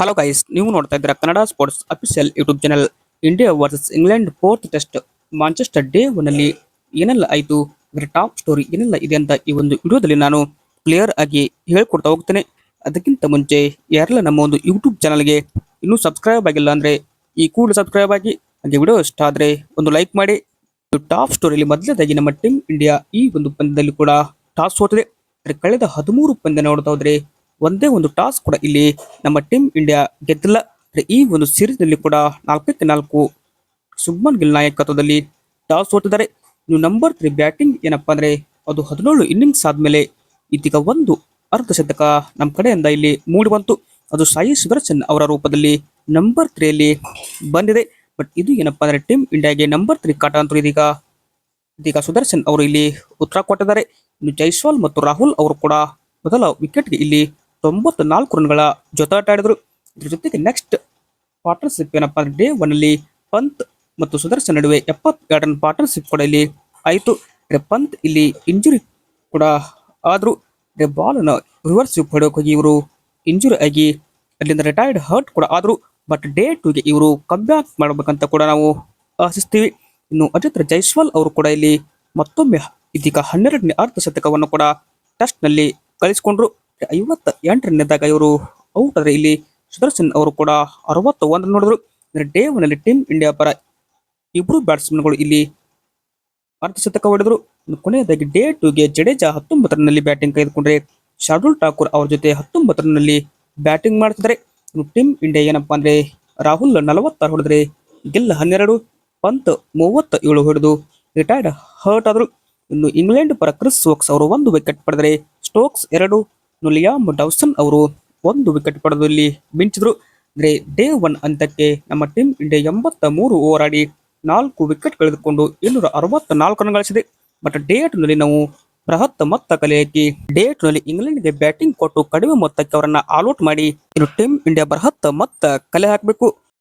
Hello guys ನೀವು ನೋಡ್ತಾ ಇದ್ದೀರಾ Kannada sports official YouTube channel India versus England fourth test Manchester day ಒನ್ನಲ್ಲಿ ಏನೆಲ್ಲ ಆಯಿತು ಇದರ ಟಾಪ್ ಸ್ಟೋರಿ ಏನೆಲ್ಲ ಇದೆ ಅಂತ ಈ ಒಂದು ವಿಡಿಯೋದಲ್ಲಿ ನಾನು ಕ್ಲಿಯರ್ ಆಗಿ ಹೇಳ್ಕೊಡ್ತಾ ಹೋಗ್ತೇನೆ. ಅದಕ್ಕಿಂತ ಮುಂಚೆ ಯಾರೆಲ್ಲ ನಮ್ಮ ಒಂದು ಯೂಟ್ಯೂಬ್ ಚಾನಲ್ಗೆ ಇನ್ನೂ ಸಬ್ಸ್ಕ್ರೈಬ್ ಆಗಿಲ್ಲ ಅಂದರೆ ಈ ಕೂಡ ಸಬ್ಸ್ಕ್ರೈಬ್ ಆಗಿ, ಹಾಗೆ ವಿಡಿಯೋ ಇಷ್ಟ ಆದರೆ ಒಂದು ಲೈಕ್ ಮಾಡಿ. ಟಾಪ್ ಸ್ಟೋರಿಯಲ್ಲಿ ಮೊದಲನೇದಾಗಿ ನಮ್ಮ ಟೀಮ್ ಇಂಡಿಯಾ ಈ ಒಂದು ಪಂದ್ಯದಲ್ಲಿ ಕೂಡ ಟಾಸ್ ಹೋಗ್ತದೆ. ಕಳೆದ ಹದಿಮೂರು ಪಂದ್ಯ ನೋಡ್ತಾ ಹೋದ್ರೆ ಒಂದೇ ಒಂದು ಟಾಸ್ ಕೂಡ ಇಲ್ಲಿ ನಮ್ಮ ಟೀಮ್ ಇಂಡಿಯಾ ಗೆದ್ದಿಲ್ಲ. ಈ ಒಂದು ಸೀರೀಸ್ನಲ್ಲಿ ಕೂಡ ನಾಲ್ಕಕ್ಕೆ ನಾಲ್ಕು ಸುಬ್ಮನ್ ಗಿಲ್ ನಾಯಕತ್ವದಲ್ಲಿ ಟಾಸ್ ಓಟಿದ್ದಾರೆ ಇನ್ನು ನಂಬರ್ ತ್ರೀ ಬ್ಯಾಟಿಂಗ್ ಏನಪ್ಪಾ ಅಂದ್ರೆ ಅದು ಹದಿನೇಳು ಇನ್ನಿಂಗ್ಸ್ ಆದ್ಮೇಲೆ ಇದೀಗ ಒಂದು ಅರ್ಧ ಶತಕ ನಮ್ಮ ಕಡೆಯಿಂದ ಇಲ್ಲಿ ಮೂಡಿ ಬಂತು. ಅದು ಸಾಯಿ ಸುದರ್ಶನ್ ಅವರ ರೂಪದಲ್ಲಿ ನಂಬರ್ ತ್ರೀಯಲ್ಲಿ ಬಂದಿದೆ. ಬಟ್ ಇದು ಏನಪ್ಪಾ ಅಂದ್ರೆ ಟೀಮ್ ಇಂಡಿಯಾಗೆ ನಂಬರ್ ತ್ರೀ ಕಾಟ ಅಂತ ಇದೀಗ ಇದೀಗ ಸುದರ್ಶನ್ ಅವರು ಇಲ್ಲಿ ಉತ್ತರ ಕೊಟ್ಟಿದ್ದಾರೆ. ಇನ್ನು ಜೈಸ್ವಾಲ್ ಮತ್ತು ರಾಹುಲ್ ಅವರು ಕೂಡ ಮೊದಲ ವಿಕೆಟ್ಗೆ ಇಲ್ಲಿ ತೊಂಬತ್ತು ನಾಲ್ಕು ರನ್ಗಳ ಜೊತಾಟಾಡಿದರು ಆಡಿದ್ರು ಇದ್ರ ಜೊತೆಗೆ ನೆಕ್ಸ್ಟ್ ಪಾರ್ಟ್ನರ್ಶಿಪ್ ಏನಪ್ಪ ಅಂದ್ರೆ ಡೇ ಒನ್ ಅಲ್ಲಿ ಪಂತ್ ಮತ್ತು ಸುದರ್ಶನ್ ನಡುವೆ ಎಪ್ಪತ್ತೆರಡು ರನ್ ಪಾರ್ಟ್ನರ್ಶಿಪ್ ಕೂಡ ಇಲ್ಲಿ ಆಯಿತು. ಪಂತ್ ಇಲ್ಲಿ ಇಂಜುರಿ ಕೂಡ ಆದರೂ. ಬಾಲ್ ಅನ್ನು ರಿವರ್ಸ್ ಹೋಗಿ ಇವರು ಇಂಜುರಿ ಆಗಿ ಅಲ್ಲಿಂದ ರಿಟೈರ್ಡ್ ಹರ್ಟ್ ಕೂಡ ಆದರೂ. ಬಟ್ ಡೇ ಟೂಗೆ ಇವರು ಕಮ್ಬ್ಯಾಕ್ ಮಾಡಬೇಕಂತ ಕೂಡ ನಾವು ಆಶಿಸ್ತೀವಿ. ಇನ್ನು ಅಜಿತ್ ಜೈಸ್ವಾಲ್ ಅವರು ಕೂಡ ಇಲ್ಲಿ ಮತ್ತೊಮ್ಮೆ ಇದೀಗ ಹನ್ನೆರಡನೇ ಅರ್ಧ ಶತಕವನ್ನು ಕೂಡ ಟೆಸ್ಟ್ನಲ್ಲಿ ಗಳಿಸಿಕೊಂಡ್ರು ಐವತ್ತ ಎಂಟರನೇದಾಗ ಇವರು ಔಟ್ ಆದ್ರೆ ಇಲ್ಲಿ ಸುದರ್ಶನ್ ಅವರು ಕೂಡ ಅರವತ್ತ ಒಂದು ನೋಡಿದ್ರು. ಡೇ ಒನ್ ಅಲ್ಲಿ ಟೀಮ್ ಇಂಡಿಯಾ ಪರ ಇಬ್ಬರು ಬ್ಯಾಟ್ಸ್ಮನ್ಗಳು ಇಲ್ಲಿ ಅರ್ಧ ಶತಕ ಹೊಡೆದ್ರು ಕೊನೆಯದಾಗಿ ಡೇ ಟೂಗೆ ಜಡೇಜಾ ಹತ್ತೊಂಬತ್ತು ರನ್ನಲ್ಲಿ ಬ್ಯಾಟಿಂಗ್ ಕೈದುಕೊಂಡ್ರೆ ಶಾರ್ದುಲ್ ಠಾಕೂರ್ ಅವರ ಜೊತೆ ಹತ್ತೊಂಬತ್ತು ರನ್ನಲ್ಲಿ ಬ್ಯಾಟಿಂಗ್ ಮಾಡ್ತಿದ್ದಾರೆ ಟೀಮ್ ಇಂಡಿಯಾ ಏನಪ್ಪಾ ಅಂದ್ರೆ ರಾಹುಲ್ ನಲವತ್ತಾರು ಹೊಡೆದ್ರೆ ಗಿಲ್ ಹನ್ನೆರಡು, ಪಂತ್ ಮೂವತ್ತ ಏಳು ಹೊಡೆದು ರಿಟೈರ್ಡ್ ಹರ್ಟ್ ಆದ್ರು. ಇನ್ನು ಇಂಗ್ಲೆಂಡ್ ಪರ ಕ್ರಿಸ್ ಸ್ಟೋಕ್ಸ್ ಅವರು ಒಂದು ವಿಕೆಟ್ ಪಡೆದರೆ ಸ್ಟೋಕ್ಸ್ ಎರಡು ಇನ್ನು ಲಿಯಾಮ್ ಡೌಸನ್ ಅವರು ಒಂದು ವಿಕೆಟ್ ಪಡೆದಲ್ಲಿ ಮಿಂಚಿದ್ರು. ಅಂದ್ರೆ ಡೇ ಒನ್ ಅಂತಕ್ಕೆ ನಮ್ಮ ಟೀಮ್ ಇಂಡಿಯಾ ಎಂಬತ್ತ ಮೂರು ಓವರ್ ಆಡಿ ನಾಲ್ಕು ವಿಕೆಟ್ ಕಳೆದುಕೊಂಡು ಇನ್ನೂರ ಅರವತ್ತ ನಾಲ್ಕು ರನ್ ಗಳಿಸಿದೆ ಬಟ್ ಡೇ ನಲ್ಲಿ ನಾವು ಬೃಹತ್ ಮೊತ್ತ ಕಲೆ ಹಾಕಿ ಡೇ ನಲ್ಲಿ ಇಂಗ್ಲೆಂಡ್ಗೆ ಬ್ಯಾಟಿಂಗ್ ಕೊಟ್ಟು ಕಡಿಮೆ ಮೊತ್ತಕ್ಕೆ ಅವರನ್ನ ಆಲ್ಔಟ್ ಮಾಡಿ ಇನ್ನು ಟೀಮ್ ಇಂಡಿಯಾ ಬೃಹತ್ ಮೊತ್ತ ಕಲೆ ಹಾಕಬೇಕು.